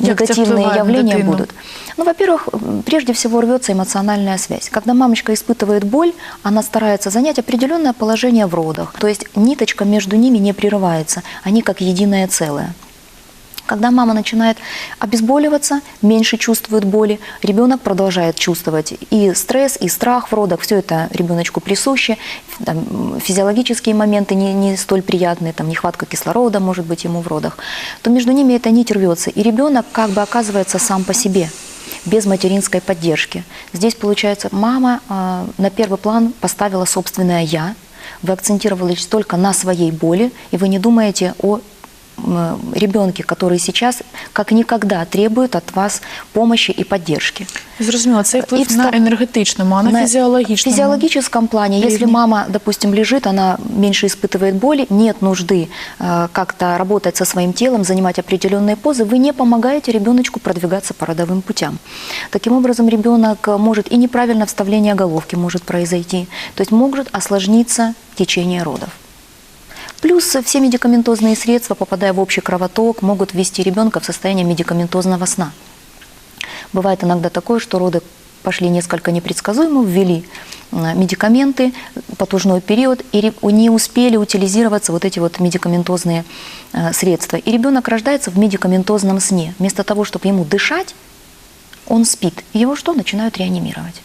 Як це негативные впливає на явления дитину? будут. Ну, во-первых, м, прежде всего рвется эмоциональная связь. Когда мамочка испытывает боль, она старается занять определенное положение в родах. То есть ниточка между ними не прерывается, они как единое целое. Когда мама начинает обезболиваться, меньше чувствует боли, ребенок продолжает чувствовать и стресс, и страх в родах. Все это ребеночку присуще. Там, физиологические моменты не, не столь приятные, там, нехватка кислорода может быть ему в родах. То между ними эта нить рвется. И ребенок как бы оказывается сам по себе без материнской поддержки. Здесь, получается, мама а, на первый план поставила собственное «я», вы акцентировались только на своей боли, и вы не думаете о ребенке, который сейчас как никогда требует от вас помощи и поддержки. Зрозуміло, це вплив І на вста- енергетичному, а на, На фізіологічному. физиологическом плане, если уровне. мама, допустим, лежит, она меньше испытывает боли, нет нужды э, как-то работать со своим телом, занимать определенные позы, вы не помогаете ребеночку продвигаться по родовым путям. Таким образом, ребенок э, может и неправильно вставление головки может произойти, то есть может осложниться течение родов. Плюс все медикаментозные средства, попадая в общий кровоток, могут ввести ребенка в состояние медикаментозного сна. Бывает иногда такое, что роды пошли несколько непредсказуемо, ввели э, медикаменты, потужной период, и не успели утилизироваться вот эти вот медикаментозные э, средства. И ребенок рождается в медикаментозном сне. Вместо того, чтобы ему дышать, он спит. Его что? Начинают реанимировать.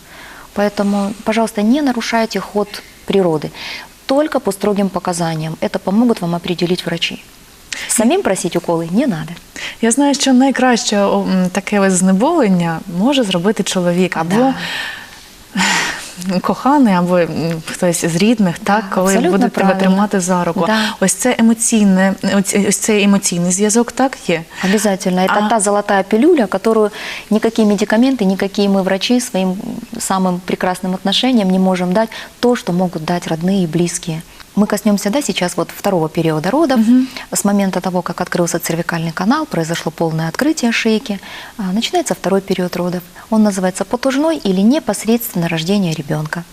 Поэтому, пожалуйста, не нарушайте ход природы. Только по строгим показаниям. Это помогут вам определить врачи. Самим просить уколи не надо. Я знаю, що найкраще о, м, таке ось знеболення може зробити чоловік або Да коханий, або м, хтось з рідних, так, коли абсолютно буде тебе правильно. тримати за руку. Да. Ось це емоційне, ось ось цей емоційний зв'язок, так є. Обязательно. Это А- та золотая пилюля, которую никакие медикаменты, никакие мы врачи своим самым прекрасным отношением не можем дать. То, что могут дать родные и близкие. Мы коснемся, да, сейчас вот второго периода родов. С момента того, как открылся цервикальный канал, произошло полное открытие шейки. а, Начинается второй период родов. Он называется потужной или непосредственно рождение ребенка.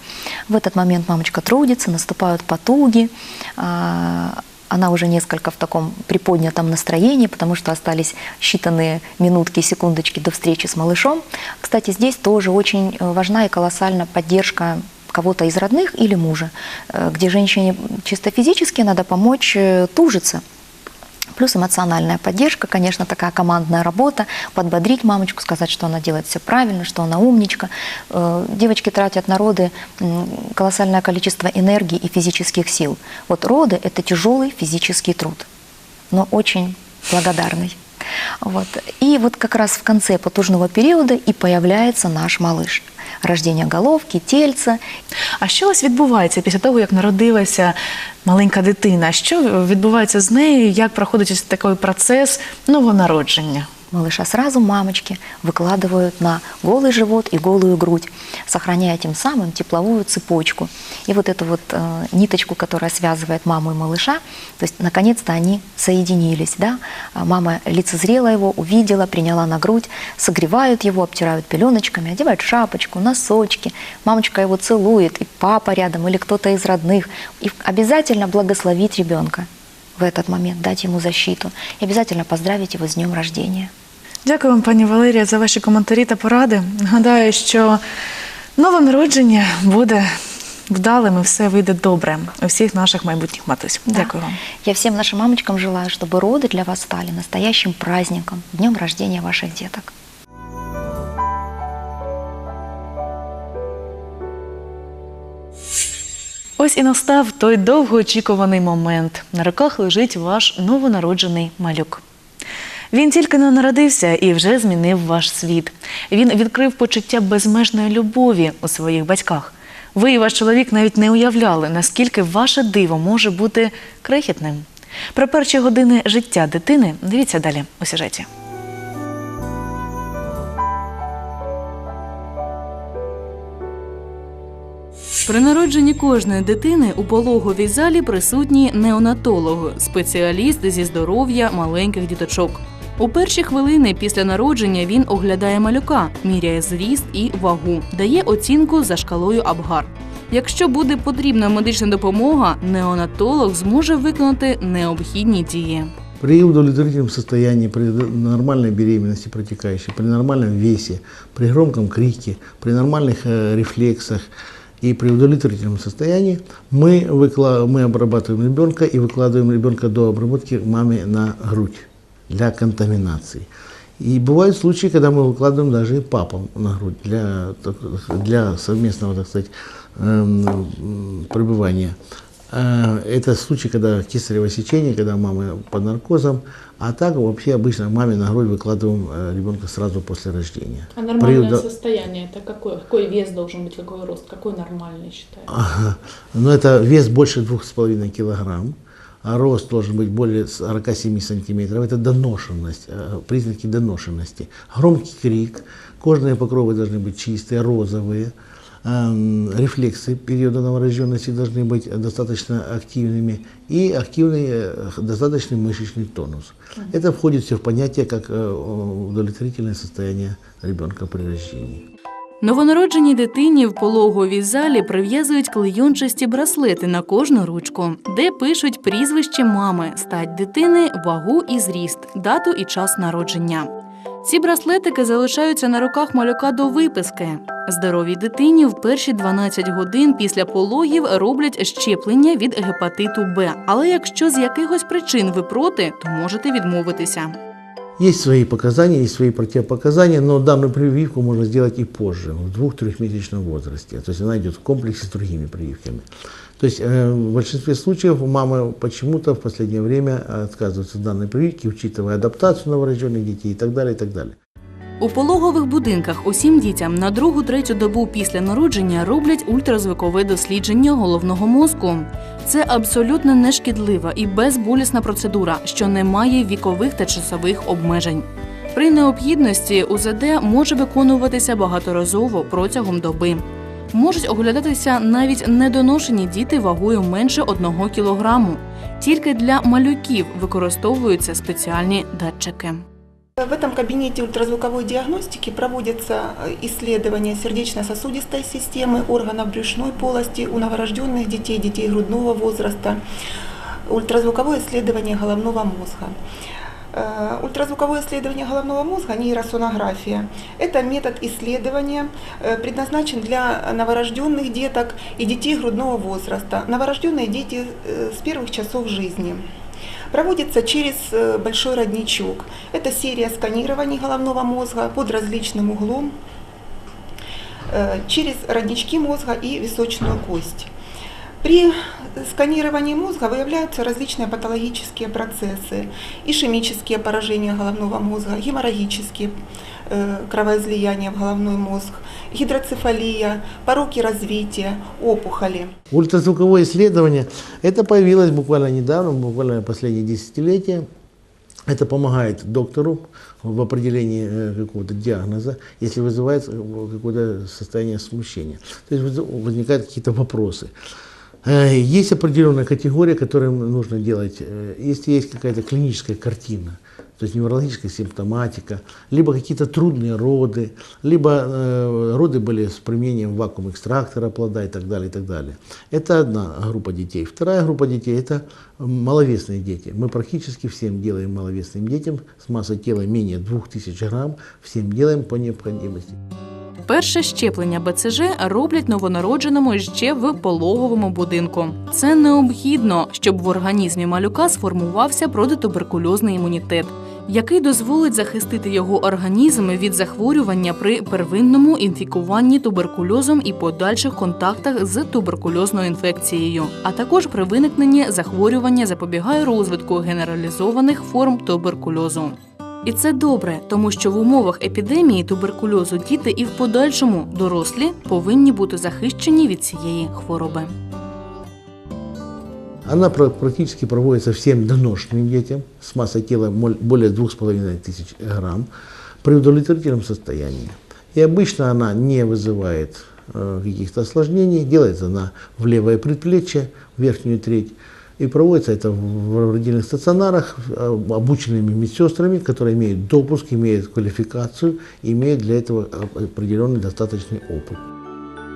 В этот момент мамочка трудится, наступают потуги, а, она уже несколько в таком приподнятом настроении, потому что остались считанные минутки, секундочки до встречи с малышом. Кстати, здесь тоже очень важна и колоссальна поддержка кого-то из родных или мужа, э, где женщине чисто физически надо помочь э, тужиться. Плюс эмоциональная поддержка, конечно, такая командная работа, подбодрить мамочку, сказать, что она делает все правильно, что она умничка. Э, Девочки тратят на роды колоссальное количество энергии и физических сил. Вот роды – это тяжелый физический труд, но очень благодарный. Вот. И вот как раз в конце потужного периода и появляется наш малыш. Рождение головки, тельца, А що ось відбувається після того, як народилася маленька дитина? Що відбувається з нею? Як проходить ось такий процес новонародження? Малыша сразу мамочки выкладывают на голый живот и голую грудь, сохраняя тем самым тепловую цепочку. И вот эту вот э, ниточку, которая связывает маму и малыша, то есть наконец-то они соединились. Да? А Мама лицезрела его, увидела, приняла на грудь, согревают его, обтирают пеленочками, одевают шапочку, носочки. Мамочка его целует, и папа рядом, или кто-то из родных. И обязательно благословить ребенка в этот момент, дать ему защиту. И обязательно поздравить его с днем рождения. Дякую вам, пані Валерія, за ваші коментарі та поради. Гадаю, що нове народження буде вдалим і все вийде добре у всіх наших майбутніх матусь. Да. Дякую вам. Я всем нашим мамочкам желаю, чтобы роды для вас стали настоящим праздником, днем рождения ваших деток. Ось і настав той довгоочікуваний момент. На руках лежить ваш новонароджений малюк. Він тільки не народився і вже змінив ваш світ. Він відкрив почуття безмежної любові у своїх батьках. Ви і ваш чоловік навіть не уявляли, наскільки ваше диво може бути крихітним. Про перші години життя дитини дивіться далі у сюжеті. При народженні кожної дитини у пологовій залі присутній неонатолог, спеціаліст зі здоров'я маленьких діточок. У перші хвилини після народження він оглядає малюка, міряє зріст і вагу, дає оцінку за шкалою Абгар. Якщо буде потрібна медична допомога, неонатолог зможе виконати необхідні дії. При удовлетворительном состоянии, при нормальной беременности протекающей, при нормальном весе, при громком крике, при нормальных э, рефлексах и при удовлетворительном состоянии мы, выкла- мы обрабатываем ребенка и выкладываем ребенка до обработки маме на грудь Для контаминации. И бывают случаи, когда мы выкладываем даже и папам на грудь для, для совместного, так сказать, эм, пребывания. Э, Это случай, когда кесарево сечение, когда мама под наркозом, а так вообще обычно маме на грудь выкладываем э, ребенка сразу после рождения. А нормальное При состояние это какой? Какой вес должен быть, какой рост? Какой нормальный считаете? Ага. Но это вес больше двух с половиной килограмм, рост должен быть более 47 сантиметров. Это доношенность, э, признаки доношенности. Громкий крик, кожные покровы должны быть чистые, розовые. Эм, Рефлексы периода новорожденности должны быть достаточно активными и активный э, достаточный мышечный тонус. Это входит все в понятие как э, удовлетворительное состояние ребенка при рождении. Новонародженій дитині в пологовій залі прив'язують клейончасті браслети на кожну ручку, де пишуть прізвище мами, стать дитини, вагу і зріст, дату і час народження. Ці браслетики залишаються на руках малюка до виписки. Здоровій дитині в перші 12 годин після пологів роблять щеплення від гепатиту Б. Але якщо з якихось причин ви проти, то можете відмовитися. Есть свои показания, есть свои противопоказания, но данную прививку можно сделать и позже, в двух-трехмесячном возрасте. То есть она идет в комплексе с другими прививками. То есть э, в большинстве случаев мамы почему-то в последнее время отказываются от данной прививки, учитывая адаптацию новорожденных детей и так далее, и так далее. У пологових будинках усім дітям на другу-третю добу після народження роблять ультразвукове дослідження головного мозку. Це абсолютно нешкідлива і безболісна процедура, що не має вікових та часових обмежень. При необхідності УЗД може виконуватися багаторазово протягом доби. Можуть оглядатися навіть недоношені діти вагою менше 1 кілограму. Тільки для малюків використовуються спеціальні датчики. В этом кабинете ультразвуковой диагностики проводятся э, исследования сердечно-сосудистой системы, органов брюшной полости у новорожденных детей, детей грудного возраста, ультразвуковое исследование головного мозга. Э, Ультразвуковое исследование головного мозга, нейросонография, это метод исследования, э, предназначен для новорожденных деток и детей грудного возраста. Новорожденные дети с первых часов жизни. Проводится через э, большой родничок. Это серия сканирований головного мозга под различным углом э, через роднички мозга и височную кость. При сканировании мозга выявляются различные патологические процессы, ишемические поражения головного мозга, геморрагические кровоизлияния в головной мозг, гидроцефалия, пороки развития, опухоли. Ультразвуковое исследование, это появилось буквально недавно, буквально последние десятилетия. Это помогает доктору в определении э, какого-то диагноза, если вызывает э, какое-то состояние смущения. То есть возникают какие-то вопросы. Э, Есть определенная категория, которым нужно делать, если есть какая-то клиническая картина, то есть неврологическая симптоматика, либо какие-то трудные роды, либо э, роды были с применением вакуум-экстрактора плода и так далее, и так далее. Это одна группа детей. Вторая группа детей – это маловесные дети. Мы практически всем делаем маловесным детям с массой тела менее 2000 грамм, всем делаем по необходимости. Перше щеплення БЦЖ роблять новонародженому ще в пологовому будинку. Це необхідно, щоб в організмі малюка сформувався протитуберкульозний імунітет, який дозволить захистити його організм від захворювання при первинному інфікуванні туберкульозом і подальших контактах з туберкульозною інфекцією, а також при виникненні захворювання запобігає розвитку генералізованих форм туберкульозу. І це добре, тому що в умовах епідемії туберкульозу діти і в подальшому дорослі повинні бути захищені від цієї хвороби. Она практически проводится всем доношенным детям с массой тела более 2500 грамм при удовлетворительном состоянии. И обычно она не вызывает э, каких-то осложнений, делается она в левое предплечье, в верхнюю треть. И проводится это в родильных стационарах э, обученными медсестрами, которые имеют допуск, имеют квалификацию, имеют для этого оп- определенный достаточный опыт.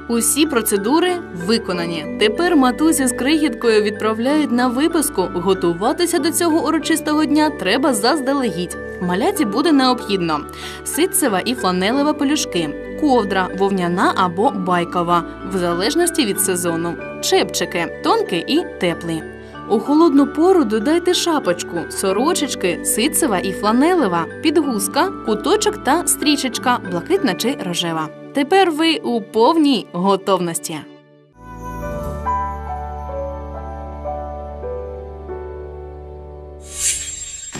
Усі процедури виконані. Тепер матусі з крихіткою відправляють на виписку. Готуватися до цього урочистого дня треба заздалегідь. Маляті буде необхідно ситцева і фланелева пелюшки, ковдра, вовняна або байкова, в залежності від сезону, чепчики, тонкий і теплий. У холодну пору додайте шапочку, сорочечки, ситцева і фланелева, підгузка, куточок та стрічечка, блакитна чи рожева. Тепер ви у повній готовності.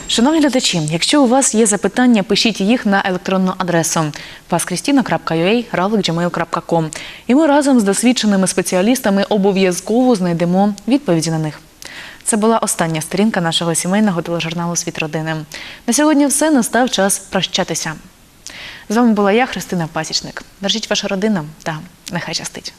Шановні глядачі, якщо у вас є запитання, пишіть їх на електронну адресу paskristina.ua, ravlik.gmail.com. І ми разом з досвідченими спеціалістами обов'язково знайдемо відповіді на них. Це була остання сторінка нашого сімейного тележурналу Світ родини. На сьогодні все настав час прощатися. З вами була я, Христина Пасічник. Держіть вашу родину та нехай щастить.